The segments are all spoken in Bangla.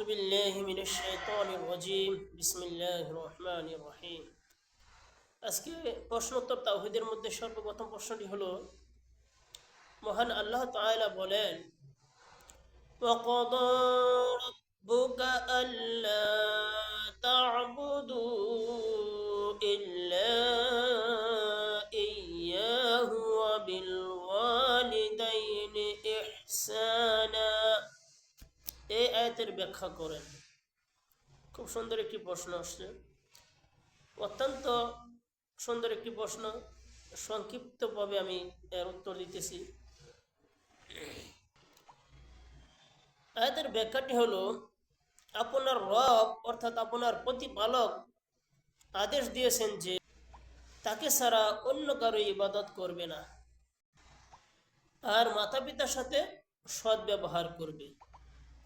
أعوذ بالله من الشيطان الرجيم بسم الله الرحمن الرحيم আজকে প্রশ্নোত্তর তাওহিদের মধ্যে সর্বপ্রথম প্রশ্নটি হলো মহান আল্লাহ তাআলা বলেন وقضى ربك ألا এই আয়াতের ব্যাখ্যা করেন। খুব সুন্দর একটি প্রশ্ন আসছে। অত্যন্ত সুন্দর একটি প্রশ্ন। সংক্ষিপ্তভাবে আমি এর উত্তর দিতেছি। আয়াতের ব্যাখ্যাটি হলো, আপনার রব অর্থাৎ আপনার প্রতিপালক আদেশ দিয়েছেন যে, তাকে ছাড়া অন্য কারও ইবাদত করবে না। আর মাতা পিতার সাথে সৎ ব্যবহার করবে।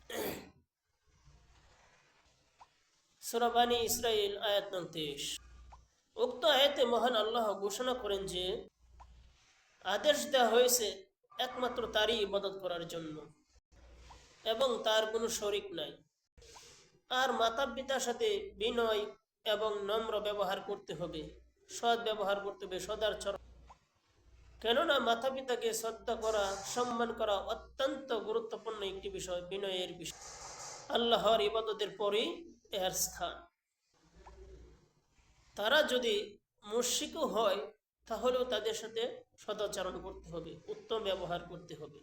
সুরাবানি ইসরায়েল আয়াত উক্ত আয়াতে মহান আল্লাহ ঘোষণা করেন যে, আদেশ দেওয়া হয়েছে একমাত্র তারই ইবাদত করার জন্য এবং তার কোনো শরিক নাই। আর মাতা পিতার সাথে বিনয় এবং নম্র ব্যবহার করতে হবে, সৎ ব্যবহার করতে হবে সদার সদাচরণ কেননা মাতা পিতাকে শ্রদ্ধা করা সম্মান করা অত্যন্ত গুরুত্বপূর্ণ একটি বিষয় বিনয়ের বিষয় আল্লাহর ইবাদতের পরেই এর স্থান তারা যদি মুশিকও হয় তাহলেও তাদের সাথে সদাচরণ করতে হবে উত্তম ব্যবহার করতে হবে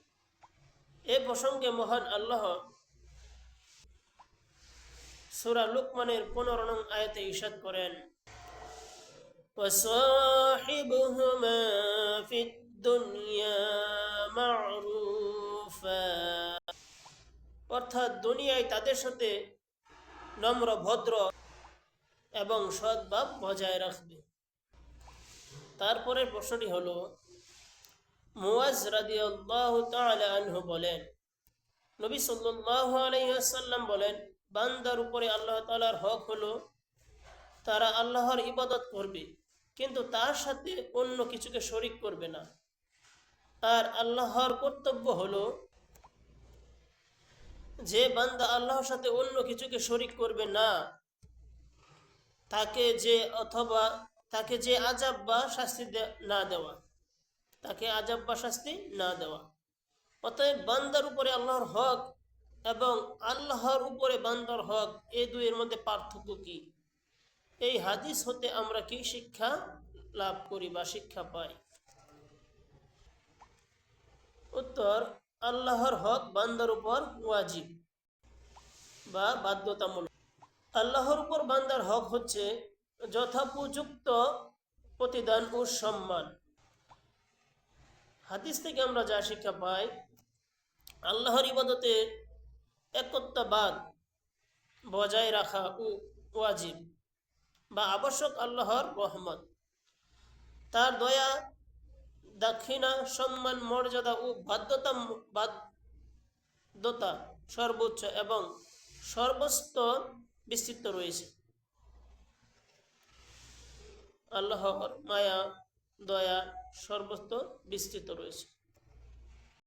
এ প্রসঙ্গে মহান আল্লাহ সুরা লুকমানের পনেরো নং আয়াতে ইশাদ করেন وصاحبهما দুনিয়া মারুফা। অর্থাৎ দুনিয়ায় তাদের সাথে নম্র, ভদ্র এবং সদ্ভাব বজায় রাখবে। তারপরের প্রশ্নটি হল, মুওয়াজ রাদিয়াল্লাহু তাআলা আনহু বলেন, নবী সাল্লাল্লাহু আলাইহি ওয়াসাল্লাম বলেন, বান্দার উপরে আল্লাহ তাআলার হক হলো, তারা আল্লাহর ইবাদত করবে, কিন্তু তার সাথে অন্য কিছুকে শরিক করবে না। আর আল্লাহর কর্তব্য হলো যে বান্দা আল্লাহর সাথে অন্য কিছুকে শরিক করবে না, তাকে যে অথবা তাকে যে আজাব বা শাস্তি না দেওয়া, তাকে আজাব বা শাস্তি না দেওয়া। অতএব বান্দার উপরে আল্লাহর হক এবং আল্লাহর উপরে বান্দার হক এই দুইয়ের মধ্যে পার্থক্য কি? এই হাদিস হতে আমরা কি শিক্ষা লাভ করি বা শিক্ষা পাই? উত্তর, আল্লাহর হক বান্দার উপর ওয়াজিব বা বাধ্যতামূলক। আল্লাহর উপর বান্দার হক হচ্ছে যথোপযুক্ত প্রতিদান ও সম্মান। হাদিস থেকে আমরা যা শিক্ষা পাই, আল্লাহর ইবাদতে একত্ববাদ বজায় রাখা ও ওয়াজিব বা আবশ্যক আল্লাহর রহমত। তার দয়া দাক্ষিণা, সম্মান, মর্যাদা ও বাধ্যতা বাধ্যতা সর্বোচ্চ এবং সর্বস্ত বিস্তৃত রয়েছে। আল্লাহর মায়া, দয়া সর্বস্ত বিস্তৃত রয়েছে।